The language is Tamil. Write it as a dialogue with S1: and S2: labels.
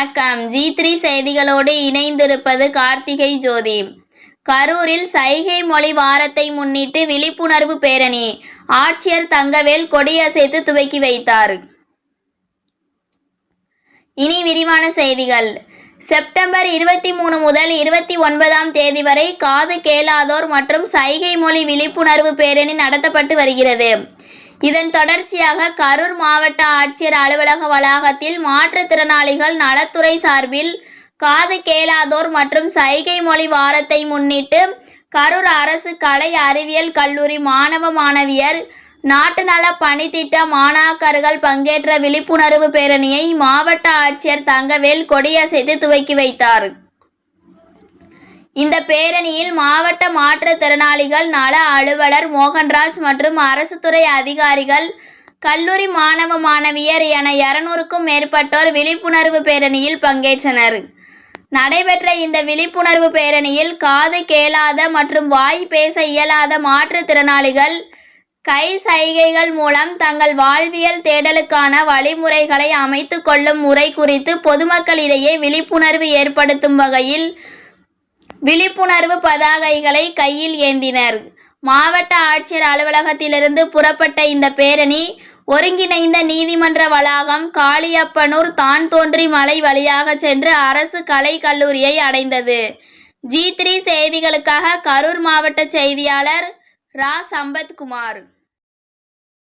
S1: வணக்கம். ஜி த்ரீ செய்திகளோடு இணைந்திருப்பது கார்த்திகை ஜோதி. கரூரில் சைகை மொழி வாரத்தை முன்னிட்டு விழிப்புணர்வு பேரணி. ஆட்சியர் தங்கவேல் கொடியசைத்து துவக்கி வைத்தார். இனி விரிவான செய்திகள். செப்டம்பர் இருபத்தி மூணு முதல் இருபத்தி ஒன்பதாம் தேதி வரை காது கேளாதோர் மற்றும் சைகை மொழி விழிப்புணர்வு பேரணி நடத்தப்பட்டு வருகிறது. இதன் தொடர்ச்சியாக கரூர் மாவட்ட ஆட்சியர் அலுவலக வளாகத்தில் மாற்றுத்திறனாளிகள் நலத்துறை சார்பில் காது கேளாதோர் மற்றும் சைகை மொழி வாரத்தை முன்னிட்டு கரூர் அரசு கலை அறிவியல் கல்லூரி மாணவ மாணவியர் நாட்டு நல பணித்திட்ட மாணாக்கர்கள் பங்கேற்ற விழிப்புணர்வு பேரணியை மாவட்ட ஆட்சியர் தங்கவேல் கொடியசைத்து துவக்கி வைத்தார். இந்த பேரணியில் மாவட்ட மாற்றுத்திறனாளிகள் நல அலுவலர் மோகன்ராஜ் மற்றும் அரசு துறை அதிகாரிகள் கல்லூரி மாணவ மாணவியர் என இருநூறுக்கும் மேற்பட்டோர் விழிப்புணர்வு பேரணியில் பங்கேற்றனர். நடைபெற்ற இந்த விழிப்புணர்வு பேரணியில் காது கேளாத மற்றும் வாய் பேச இயலாத மாற்றுத்திறனாளிகள் கை சைகைகள் மூலம் தங்கள் வாழ்வியல் தேடலுக்கான வழிமுறைகளை அமைத்து கொள்ளும் முறை குறித்து பொதுமக்களிடையே விழிப்புணர்வு ஏற்படுத்தும் வகையில் விழிப்புணர்வு பதாகைகளை கையில் ஏந்தினர். மாவட்ட ஆட்சியர் அலுவலகத்திலிருந்து புறப்பட்ட இந்த பேரணி ஒருங்கிணைந்த நீதிமன்ற வளாகம் காளியப்பனூர் தான் தோன்றி மலை வழியாக சென்று அரசு கலை கல்லூரியை அடைந்தது. ஜி த்ரீ செய்திகளுக்காக கரூர் மாவட்ட செய்தியாளர் ரா. சம்பத்குமார்.